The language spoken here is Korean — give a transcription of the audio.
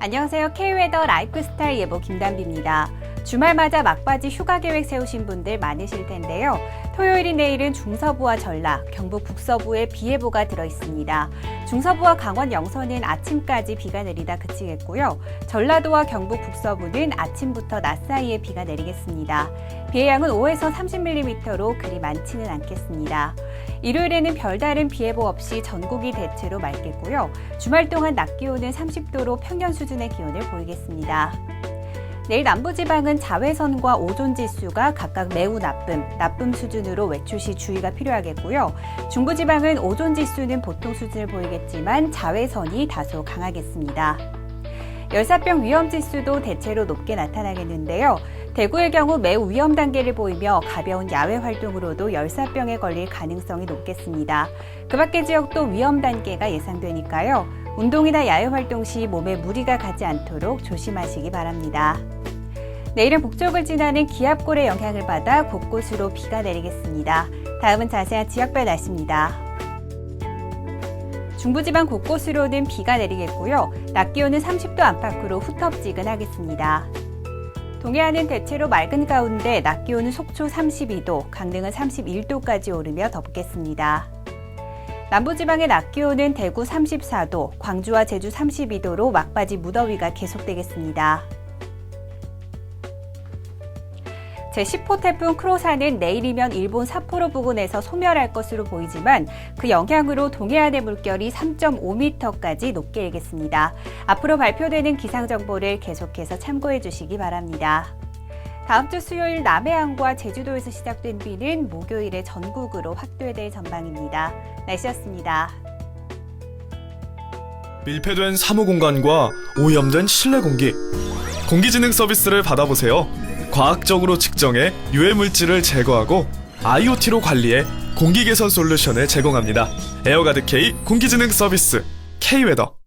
안녕하세요. K웨더 라이프스타일 예보 김단비입니다. 주말마다 막바지 휴가 계획 세우신 분들 많으실 텐데요. 토요일인 내일은 중서부와 전라, 경북 북서부에 비 예보가 들어 있습니다. 중서부와 강원 영서는 아침까지 비가 내리다 그치겠고요. 전라도와 경북 북서부는 아침부터 낮 사이에 비가 내리겠습니다. 비의 양은 5에서 30mm로 그리 많지는 않겠습니다. 일요일에는 별다른 비 예보 없이 전국이 대체로 맑겠고요. 주말 동안 낮 기온은 30도로 평년 수준의 기온을 보이겠습니다. 내일 남부지방은 자외선과 오존 지수가 각각 매우 나쁨, 나쁨 수준으로 외출 시 주의가 필요하겠고요. 중부지방은 오존 지수는 보통 수준을 보이겠지만 자외선이 다소 강하겠습니다. 열사병 위험 지수도 대체로 높게 나타나겠는데요. 대구의 경우 매우 위험 단계를 보이며 가벼운 야외 활동으로도 열사병에 걸릴 가능성이 높겠습니다. 그 밖의 지역도 위험 단계가 예상되니까요. 운동이나 야외 활동 시 몸에 무리가 가지 않도록 조심하시기 바랍니다. 내일은 북쪽을 지나는 기압골의 영향을 받아 곳곳으로 비가 내리겠습니다. 다음은 자세한 지역별 날씨입니다. 중부지방 곳곳으로는 비가 내리겠고요. 낮 기온은 30도 안팎으로 후텁지근하겠습니다. 동해안은 대체로 맑은 가운데 낮 기온은 속초 32도, 강릉은 31도까지 오르며 덥겠습니다. 남부지방의 낮 기온은 대구 34도, 광주와 제주 32도로 막바지 무더위가 계속되겠습니다. 제10호 태풍 크로사는 내일이면 일본 삿포로 부근에서 소멸할 것으로 보이지만 그 영향으로 동해안의 물결이 3.5m까지 높게 일겠습니다. 앞으로 발표되는 기상 정보를 계속해서 참고해 주시기 바랍니다. 다음 주 수요일 남해안과 제주도에서 시작된 비는 목요일에 전국으로 확대될 전망입니다. 날씨였습니다. 밀폐된 사무 공간과 오염된 실내 공기, 공기진흥 서비스를 받아보세요. 과학적으로 측정해 유해 물질을 제거하고 IoT로 관리해 공기 개선 솔루션을 제공합니다. 에어가드 K 공기진흥 서비스 K웨더